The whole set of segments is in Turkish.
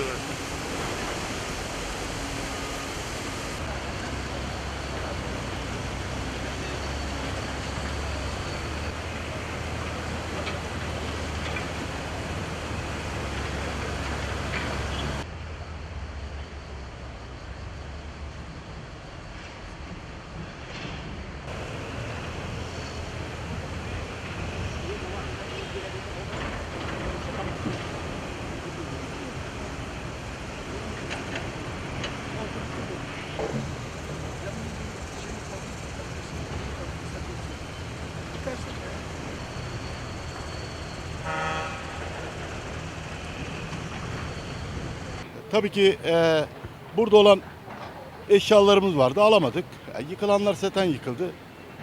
good. Tabii ki e, burada olan eşyalarımız vardı alamadık. E, yıkılanlar zaten yıkıldı.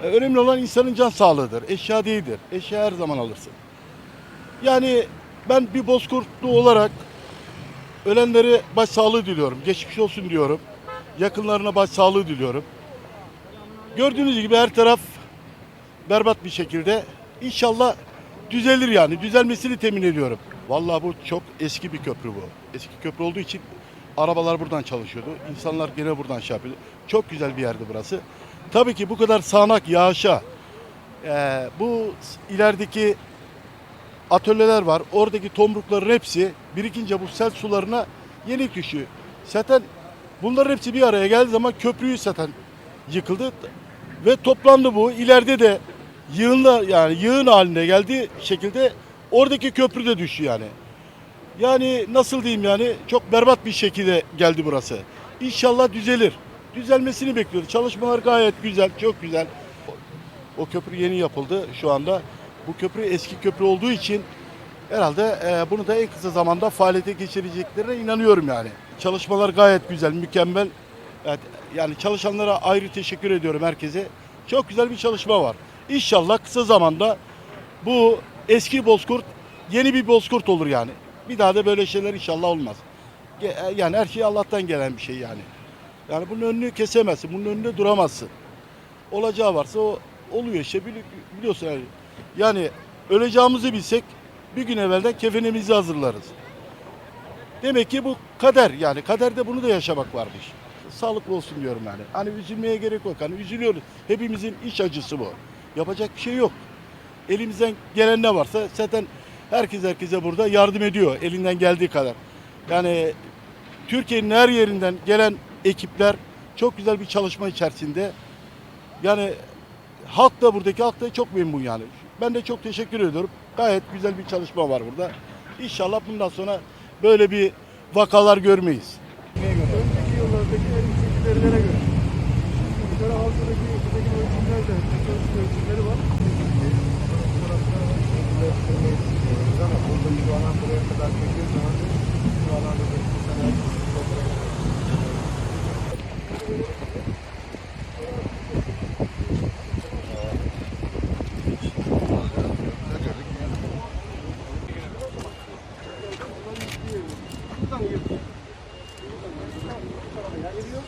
E, önemli olan insanın can sağlığıdır. Eşya değildir. Eşya her zaman alırsın. Yani ben bir bozkurtlu olarak ölenlere başsağlığı diliyorum. Geçmiş olsun diyorum. Yakınlarına başsağlığı diliyorum. Gördüğünüz gibi her taraf berbat bir şekilde. İnşallah düzelir yani. Düzelmesini temin ediyorum. Vallahi bu çok eski bir köprü bu. Eski köprü olduğu için arabalar buradan çalışıyordu. İnsanlar gene buradan şey yapıyordu. Çok güzel bir yerdi burası. Tabii ki bu kadar sağanak yağışa eee, bu ilerideki atölyeler var. Oradaki tomrukların hepsi birikince bu sel sularına yenik düşüyor. Zaten bunların hepsi bir araya geldiği zaman köprüyü zaten yıkıldı ve toplandı bu. İleride de yığınla yani yığın haline geldiği şekilde oradaki köprü de düşüyor yani. Yani nasıl diyeyim yani çok berbat bir şekilde geldi burası. İnşallah düzelir. Düzelmesini bekliyoruz. Çalışmalar gayet güzel, çok güzel. O köprü yeni yapıldı şu anda. Bu köprü eski köprü olduğu için herhalde e, bunu da en kısa zamanda faaliyete geçireceklerine inanıyorum yani. Çalışmalar gayet güzel, mükemmel. Evet, yani çalışanlara ayrı teşekkür ediyorum herkese. Çok güzel bir çalışma var. İnşallah kısa zamanda bu eski Bozkurt yeni bir Bozkurt olur yani. Bir daha da böyle şeyler inşallah olmaz. Ge- Yani her şey Allah'tan gelen bir şey yani. Yani bunun önünü kesemezsin, bunun önünde duramazsın. Olacağı varsa o oluyor işte bili- biliyorsun yani. Yani öleceğimizi bilsek bir gün evvelden kefenimizi hazırlarız. Demek ki bu kader yani kaderde bunu da yaşamak varmış. Sağlıklı olsun diyorum yani. Hani üzülmeye gerek yok. Hani üzülüyoruz. Hepimizin iç acısı bu. Yapacak bir şey yok. Elimizden gelen ne varsa zaten herkes herkese burada yardım ediyor elinden geldiği kadar. Yani Türkiye'nin her yerinden gelen ekipler çok güzel bir çalışma içerisinde. Yani halk da buradaki halk da çok memnun yani. Ben de çok teşekkür ediyorum. Gayet güzel bir çalışma var burada. İnşallah bundan sonra böyle bir vakalar görmeyiz. Önceki yıllardaki en yüksek göre. Yukarı buradaki ölçümler buraya kadar geldiği zaman şu alanda da insanlar Buradan yürüyor. Buradan yürüyor. Buradan yürüyor.